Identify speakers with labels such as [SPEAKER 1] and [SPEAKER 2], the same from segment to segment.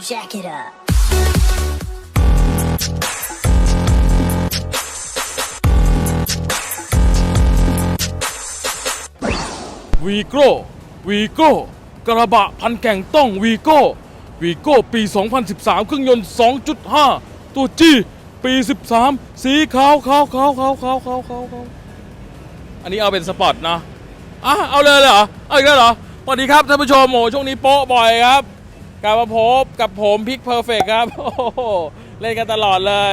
[SPEAKER 1] jack it up.
[SPEAKER 2] วีโก้วีโก้กระบะพันแก่งต้องวีโก้วีโก้ปี 2013 เครื่องยนต์ 2.5 ตัวจีปี 13 สีขาวขาวขาวขาวขาวขาวขาวขาวอันนี้เอาเป็นสปอร์ตนะอะเอาเลยเหรอ เอาอีกแล้วเหรอสวัสดีครับท่านผู้ชมโอ้ช่วงนี้โป๊ะบ่อยครับ กลับมาพบกับผมพิกเพอร์เฟกครับโอ้โหเล่นกันตลอดเลย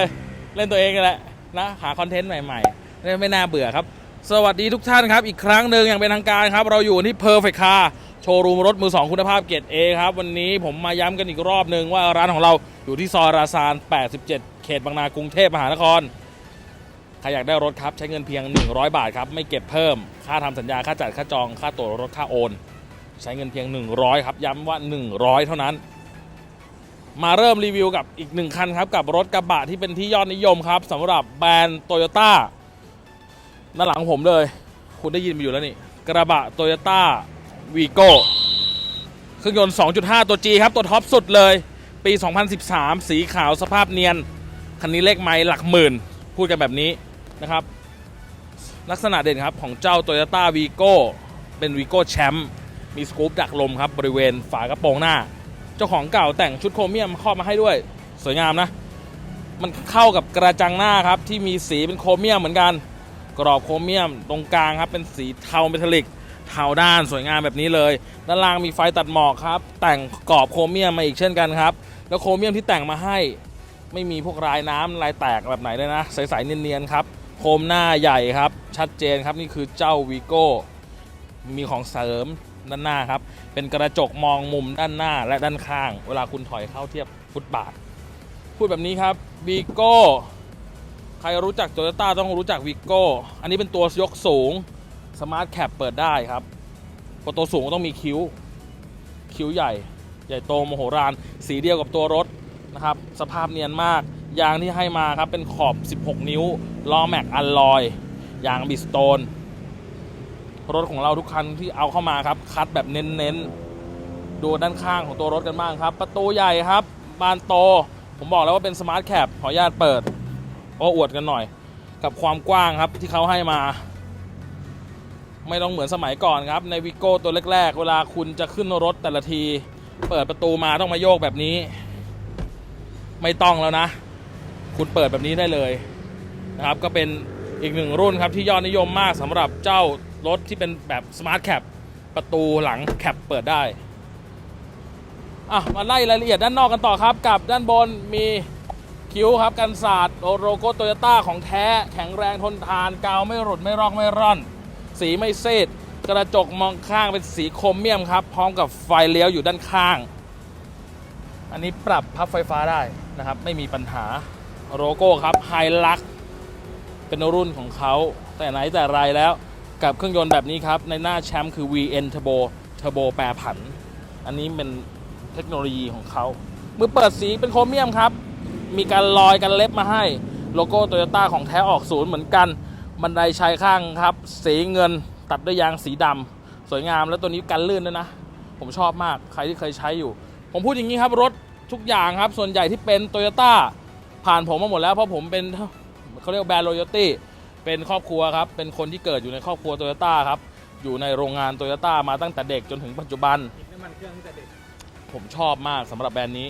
[SPEAKER 2] เล่นตัวเองกันแหละนะหาคอนเทนต์ใหม่ๆไม่ไม่น่าเบื่อครับ สวัสดีทุกท่านครับ อีกครั้งหนึ่งอย่างเป็นทางการครับ เราอยู่ที่ Perfect Car โชว์รูมรถมือ 2 คุณภาพเกรด A ครับ วันนี้ผมมาย้ำกันอีกรอบหนึ่งว่าร้านของเราอยู่ที่ซอยราซาน 87 เขตบางนากรุงเทพมหานครใครอยากได้รถครับ ใช้เงินเพียง 100 บาทครับ ไม่เก็บเพิ่ม ค่าทำสัญญาค่าจัดค่าจองค่าตั๋วรถค่าโอน ใช้เงินเพียง 100 ครับ ย้ำว่า 100 เท่านั้น มาเริ่มรีวิวกับอีกหนึ่งคันครับ กับรถกระบะที่เป็นที่ยอดนิยมครับสำหรับแบรนด์โตโยต้าด้านหลังผมเลย คุณได้ยินมาอยู่แล้วนี่ กระบะโตโยต้าวีโก้เครื่องยนต์ 2.5 ตัว G ครับ ตัวท็อปสุดเลย ปี 2013 สีขาวสภาพเนียน คันนี้เลขไม้หลักหมื่น พูดกันแบบนี้นะครับ ลักษณะเด่นครับของเจ้า Toyota v i g o เป็น v i g o แชมป์ มีสกู๊ปดักลมครับบริเวณฝากระโปรงหน้า เจ้าของเก่าแต่งชุดโครเมียมครอบมาให้ด้วย สวยงามนะ มันเข้ากับกระจังหน้าครับที่มีสีเป็นโครเมียมเหมือนกัน กรอบโครเมียมตรงกลางครับเป็นสีเทาเมทัลลิกเทาด้านสวยงามแบบนี้เลย ด้านล่างมีไฟตัดหมอกครับ แต่งกรอบโครเมียมมาอีกเช่นกันครับ แล้วโครเมียมที่แต่งมาให้ ไม่มีพวกรายน้ำลายแตกแบบไหนเลยนะ ใสๆเนียนๆครับ โคมหน้าใหญ่ครับ ชัดเจนครับนี่คือเจ้าวีโก้ มีของเสริม ด้านหน้าครับ เป็นกระจกมองมุมด้านหน้าและด้านข้าง เวลาคุณถอยเข้าเทียบฟุตบาท พูดแบบนี้ครับวีโก้ใครรู้จักโตโยต้าต้องรู้จักวีโก้อันนี้เป็นตัวยกสูงสมาร์ทแคปเปิดได้ครับพอตัวสูงก็ต้องมีคิ้ว คิ้วใหญ่ ใหญ่โตมโหฬารสีเดียวกับตัวรถนะครับ สภาพเนียนมาก ยางที่ให้มาครับเป็นขอบ 16 นิ้วล้อแม็กอัลลอย ยางบิสโตน รถของเราทุกคันที่เอาเข้ามาครับ คัดแบบเน้นๆ ดูด้านข้างของตัวรถกันบ้างครับ ประตูใหญ่ครับ บานโต ผมบอกแล้วว่าเป็นสมาร์ทแคปขออนุญาตเปิดก็อวดกันหน่อย กับความกว้างครับที่เขาให้มา ไม่ต้องเหมือนสมัยก่อนครับในวิโก้ตัวแรกๆ เวลาคุณจะขึ้นรถแต่ละที เปิดประตูมาต้องมาโยกแบบนี้ ไม่ต้องแล้วนะ คุณเปิดแบบนี้ได้เลยนะครับ ก็เป็นอีกหนึ่งรุ่นครับที่ยอดนิยมมากสำหรับเจ้า รถที่เป็นแบบสมาร์ทแคปประตูหลังแคปเปิดได้อะมาไล่รายละเอียดด้านนอกกันต่อครับ กับด้านบนมีคิ้วครับกันศาสตร์โลโก้โตโยต้าของแท้ แข็งแรงทนทาน กาวไม่หลุดไม่รอกไม่ร่อน สีไม่เซดกระจกมองข้างเป็นสีโครเมียมครับ พร้อมกับไฟเลี้ยวอยู่ด้านข้าง อันนี้ปรับพับไฟฟ้าได้นะครับ ไม่มีปัญหาโลโก้ครับไฮลักเป็นรุ่นของเขาแต่ไหนแต่ไรแล้ว กับเครื่องยนต์แบบนี้ครับ ในหน้าแชมป์คือ VN Turbo Turbo แปรผัน อันนี้เป็นเทคโนโลยีของเขามือเปิดสีเป็นโครเมียมครับ มีการลอยกันเล็บมาให้ โลโก้โตโยต้าของแท้ออกศูนย์เหมือนกัน บันไดชายข้างครับ สีเงินตัดด้วยยางสีดำสวยงามแล้วตัวนี้กันลื่นด้วยนะ ผมชอบมากใครที่เคยใช้อยู่ ผมพูดอย่างนี้ครับรถทุกอย่างครับ ส่วนใหญ่ที่เป็นโตโยต้าผ่านผมมาหมดแล้วเพราะผมเป็นเขาเรียกแบรนด์โรโยตี้ เป็นครอบครัวครับ เป็นคนที่เกิดอยู่ในครอบครัวโตโยต้าครับ อยู่ในโรงงานโตโยต้ามาตั้งแต่เด็กจนถึงปัจจุบัน
[SPEAKER 3] ติดน้ำมันเครื่องตั้งแต่เด็ก
[SPEAKER 2] ผมชอบมากสำหรับแบรนด์นี้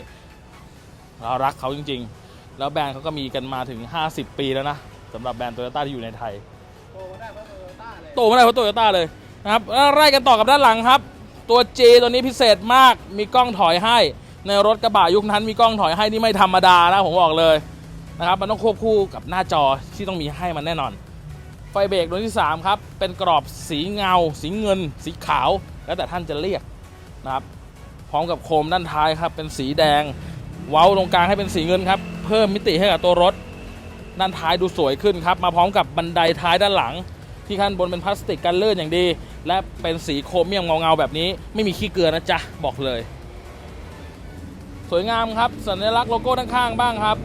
[SPEAKER 2] เรารักเขาจริง ๆ แล้วแบรนด์เขาก็มีกันมาถึง 50 ปีแล้วนะสำหรับแบรนด์โตโยต้าที่อยู่ในไทย
[SPEAKER 3] โตมาได้เพราะโตโยต้าเลย
[SPEAKER 2] โตไม่ได้เพราะโตโยต้าเลยนะครับแล้วไล่กันต่อกับด้านหลังครับ ตัว G ตัวนี้พิเศษมากมีกล้องถอยให้ ในรถกระบะยุคนั้นมีกล้องถอยให้นี่ไม่ธรรมดานะผมบอกเลย นะครับมันต้องควบคู่กับหน้าจอที่ต้องมีให้มันแน่นอน ไฟเบรกดวงที่ 3 ครับ เป็นกรอบสีเงา สีเงิน สีขาว แล้วแต่ท่านจะเรียกนะครับพร้อมกับโคมด้านท้ายครับ เป็นสีแดง เว้าตรงกลางให้เป็นสีเงินครับ เพิ่มมิติให้กับตัวรถ ด้านท้ายดูสวยขึ้นครับ มาพร้อมกับบันไดท้ายด้านหลัง ที่ข้างบนเป็นพลาสติกกันเลื่อนอย่างดี และเป็นสีโครเมียมเงาๆแบบนี้ ไม่มีขี้เกลือนะจ๊ะบอกเลย สวยงามครับสัญลักษณ์โลโก้ด้านข้างบ้างครับ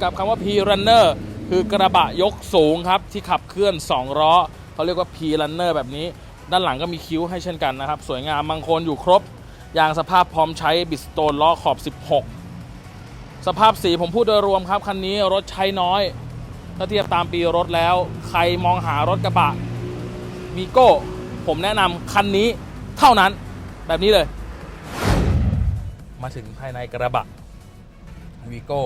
[SPEAKER 2] กับคำว่า P Runner คือกระบะยกสูงครับ ที่ขับเคลื่อน2ล้อเขาเรียกว่า P Runner แบบนี้ ด้านหลังก็มีคิ้วให้เช่นกันนะครับ สวยงามบางคนอยู่ครบยางสภาพพร้อมใช้บิสโตนล้อขอบ 16 สภาพสีผมพูดโดยรวมครับ คันนี้รถใช้น้อย ถ้าเทียบตามปีรถแล้ว ใครมองหารถกระบะวีโก้ผมแนะนำคันนี้เท่านั้นแบบนี้เลย มาถึงภายในกระบะวีโก้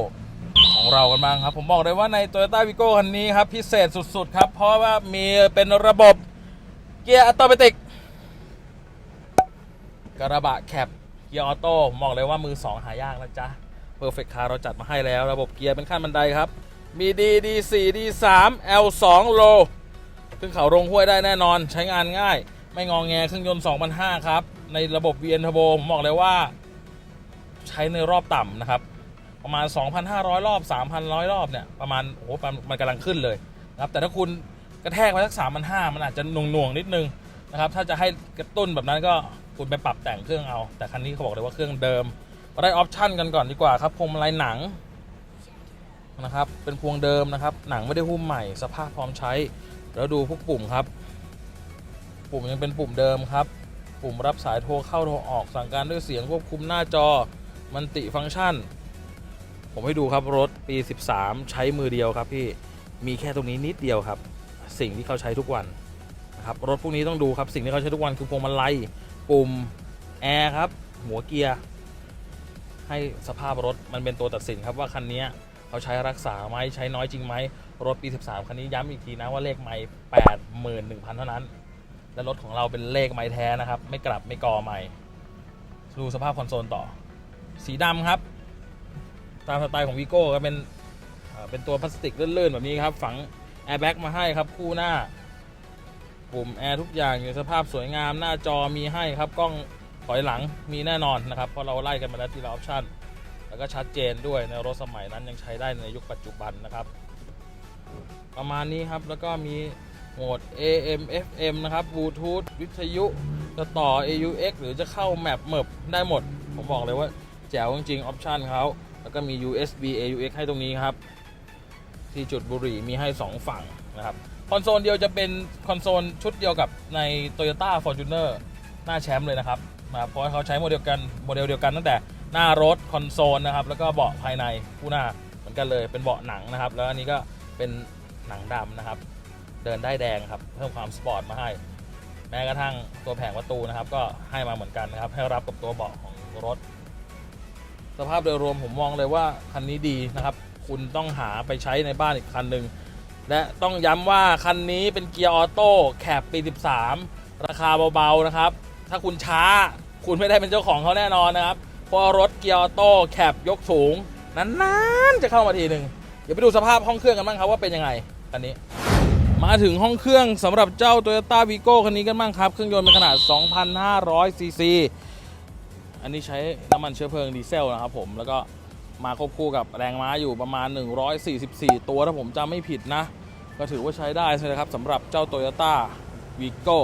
[SPEAKER 2] ของเรากันบ้างครับ ผมบอกเลยว่าใน Toyota v i g o คันนี้ครับ พิเศษสุด ๆ ครับ เพราะว่ามีเป็นระบบเกียร์อัตโนมัติกระบะแคปเกียร์ออโต้ผมบอกเลยว่ามือ 2 หายากนะจ๊ะ Perfect Car เราจัดมาให้แล้ว ระบบเกียร์เป็นขั้นบันไดครับ มี D D4 D3 L2 Low ขึ้นเขาลงห้วยได้แน่นอนใช้งานง่าย ไม่งองแงเครื่องยนต์2,500ครับ ในระบบ VN Turbo ผมบอกเลยว่า ใช้ในรอบต่ำนะครับ ประมาณ 2,500 รอบ 3,100 รอบเนี่ยประมาณโอ้โหมันมันกำลังขึ้นเลยนะครับแต่ถ้าคุณกระแทกไปสัก3,500มันอาจจะหน่วงๆนิดนึงนะครับถ้าจะให้กระตุ้นแบบนั้นก็คุณไปปรับแต่งเครื่องเอา แต่คันนี้เขาบอกเลยว่าเครื่องเดิมมาได้ออปชั่นกันก่อนดีกว่าครับพวงมาลัยหนังนะครับเป็นพวงเดิมนะครับ หนังไม่ได้หุ้มใหม่สภาพพร้อมใช้ แล้วดูพวกปุ่มครับ ปุ่มยังเป็นปุ่มเดิมครับ ปุ่มรับสายโทรเข้าโทรออกสั่งการด้วยเสียงควบคุมหน้าจอมันติฟังก์ชัน ผมให้ดูครับรถปี 13 ใช้มือเดียวครับพี่มีแค่ตรงนี้นิดเดียวครับ สิ่งที่เขาใช้ทุกวันนะครับรถพวกนี้ต้องดูครับสิ่งที่เขาใช้ทุกวันคือพวงมาลัยปุ่มแอร์ครับหัวเกียร์ให้สภาพรถมันเป็นตัวตัดสินครับว่าคันนี้เขาใช้รักษาไหมใช้น้อยจริงไหมรถปี 13 คันนี้ย้ำอีกทีนะว่าเลขไม่81,000 เท่านั้น และรถของเราเป็นเลขไม้แท้นะครับ ไม่กลับไม่กอใหม่ดูสภาพคอนโซลต่อ สีดำครับ ตามสไตล์ของวีโก้ก็เป็นเป็นตัวพลาสติกเลื่นๆ แบบนี้ครับ ฝังแอร์แบ็กมาให้ครับคู่หน้า ปุ่มแอร์ทุกอย่างอยู่สภาพสวยงามหน้าจอมีให้ครับ กล้องถอยหลังมีแน่นอนนะครับ เพราะเราไล่กันมาแล้วทีละออปชั่น แล้วก็ชัดเจนด้วยในรถสมัยนั้นยังใช้ได้ในยุคปัจจุบันนะครับ ประมาณนี้ครับแล้วก็มีโหมด AM FM นะครับบลูทูธวิทยุจะต่อ AUX หรือจะเข้าแมปเมบได้หมด ผมบอกเลยว่าแจ๋วจริงๆออปชั่นเขา แล้วก็มี USB AUX ให้ตรงนี้ครับ ที่จุดบุหรี่มีให้ 2 ฝั่งนะครับ คอนโซลเดียวจะเป็นคอนโซลชุดเดียวกับใน Toyota Fortuner หน้าแชมป์เลยนะครับนะเพราะเขาใช้โมเดลกันโมเดลเดียวกันตั้งแต่หน้ารถคอนโซลนะครับ แล้วก็เบาะภายในคู่หน้าเหมือนกันเลยเป็นเบาะหนังนะครับ แล้วอันนี้ก็เป็นหนังดำนะครับ เดินได้แดงครับ เพิ่มความสปอร์ตมาให้ แม้กระทั่งตัวแผงประตูนะครับ ก็ให้มาเหมือนกันนะครับ ให้รับกับตัวเบาะของรถ สภาพโดยรวมผมมองเลยว่าคันนี้ดีนะครับ คุณต้องหาไปใช้ในบ้านอีกคันหนึ่งและต้องย้ำว่าคันนี้เป็นเกียร์ออโต้แคปปี 13 ราคาเบาๆนะครับ ถ้าคุณช้าคุณไม่ได้เป็นเจ้าของเขาแน่นอนนะครับ เพราะรถเกียร์ออโต้แคปยกสูงนานๆจะเข้ามาทีหนึ่งเดี๋ยวไปดูสภาพห้องเครื่องกันบ้างครับว่าเป็นยังไงคันนี้ มาถึงห้องเครื่องสำหรับเจ้า Toyota Vigo คันนี้กันบ้างครับ เครื่องยนต์เป็นขนาด 2,500ซีซี อันนี้ใช้น้ำมันเชื้อเพลิงดีเซลนะครับผมแล้วก็มาควบคู่กับแรงม้าอยู่ประมาณ 144 ตัวถ้าผมจำไม่ผิดนะ ก็ถือว่าใช้ได้เลยครับสำหรับเจ้า Toyota Vigo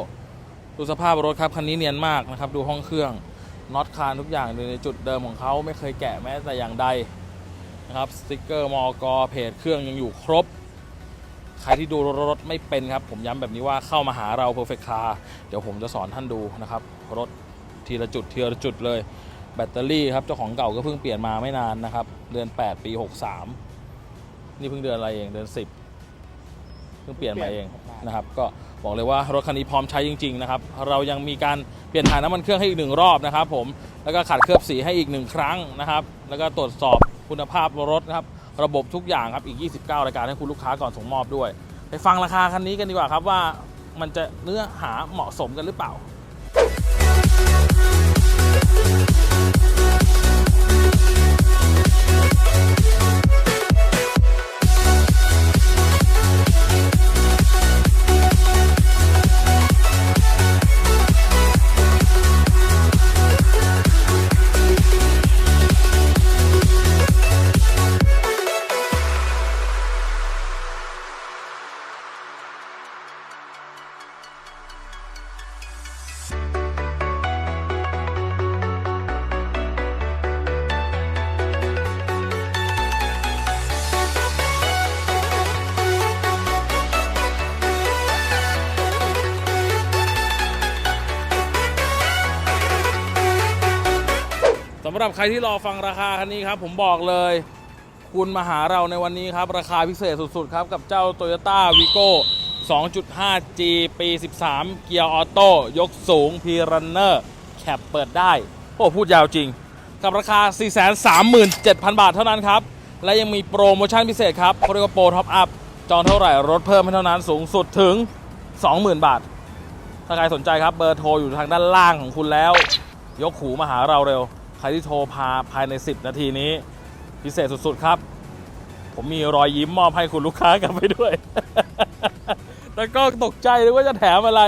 [SPEAKER 2] ดูสภาพรถครับคันนี้เนียนมากนะครับ ดูห้องเครื่องน็อตคานทุกอย่างอยู่ในจุดเดิมของเขาไม่เคยแกะแม้แต่อย่างใดนะครับสติกเกอร์มอกเพจเครื่องยังอยู่ครบ ใครที่ดูรถไม่เป็นครับ ผมย้ำแบบนี้ว่าเข้ามาหาเรา Perfect Car เดี๋ยวผมจะสอนท่านดูนะครับรถ ทีละจุดทีละจุดเลย แบตเตอรี่ครับเจ้าของเก่าก็เพิ่งเปลี่ยนมาไม่นานนะครับ เดือน 8 ปี 63 นี่เพิ่งเดือนอะไรเองเดือน 10 เพิ่งเปลี่ยนมาเองนะครับก็บอกเลยว่ารถคันนี้พร้อมใช้จริง ๆ นะครับ เรายังมีการเปลี่ยนถ่ายน้ำมันเครื่องให้อีกหนึ่งรอบนะครับผมแล้วก็ขัดเคลือบสีให้อีกหนึ่งครั้งนะครับ แล้วก็ตรวจสอบคุณภาพรถนะครับ ระบบทุกอย่างครับอีก 29 รายการให้คุณลูกค้าก่อนส่งมอบด้วย ไปฟังราคาคันนี้กันดีกว่าครับว่ามันจะเนื้อหาเหมาะสมกันหรือเปล่า フフフフ。ำหรับใครที่รอฟังราคาคันนี้ครับ ผมบอกเลย คุณมาหาเราในวันนี้ครับ ราคาพิเศษสุดๆครับ กับเจ้า Toyota Vigo 2.5G ปี 13 เกียร์ออโต้ยกสูง p r u n n e r แคปเปิดได้ โอ้พูดยาวจริง กับราคา 437,000 บาทเท่านั้นครับ และยังมีโปรโมชั่นพิเศษครับเขาเรียกว่าโปรท็อปอัพจองเท่าไหร่ลดเพิ่มให้เท่านั้นสูงสุดถึง 20,000 บาท ถ้าใครสนใจครับเบอร์โทรอยู่ทางด้านล่างของคุณแล้ว ยกหูมาหาเราเร็ว ครที่โทรพาภายใน 10 นาทีนี้ พิเศษสุดๆครับ ผมมีรอยยิ้มมอบให้คุณลูกค้ากลับไปด้วย แล้วก็ตกใจเลยว่าจะแถมอะไร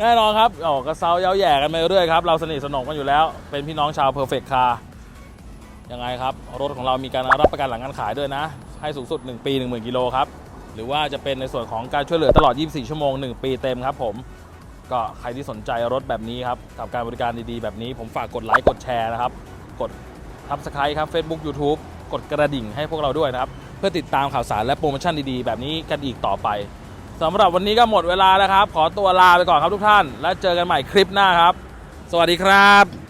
[SPEAKER 2] แน่นอนครับออกกระเซาเย้าแย่กันไปเรื่อยครับ เราสนิทสนมกันอยู่แล้ว เป็นพี่น้องชาว Perfect Car ยังไงครับ รถของเรามีการรับประกันหลังการขายด้วยนะ ให้สูงสุด 1 ปี 10,000 กิโลครับ หรือว่าจะเป็นในส่วนของการช่วยเหลือตลอด 24 ชั่วโมง 1 ปีเต็มครับผม ก็ใครที่สนใจรถแบบนี้ครับกับการบริการดีๆ แบบนี้ผมฝากกดไลค์กดแชร์นะครับ กดทับสไครต์ครับ Facebook YouTube กดกระดิ่งให้พวกเราด้วยนะครับ เพื่อติดตามข่าวสารและโปรโมชั่นดีๆ แบบนี้กันอีกต่อไปสำหรับวันนี้ก็หมดเวลาแล้วครับ ขอตัวลาไปก่อนครับทุกท่าน และเจอกันใหม่คลิปหน้าครับ สวัสดีครับ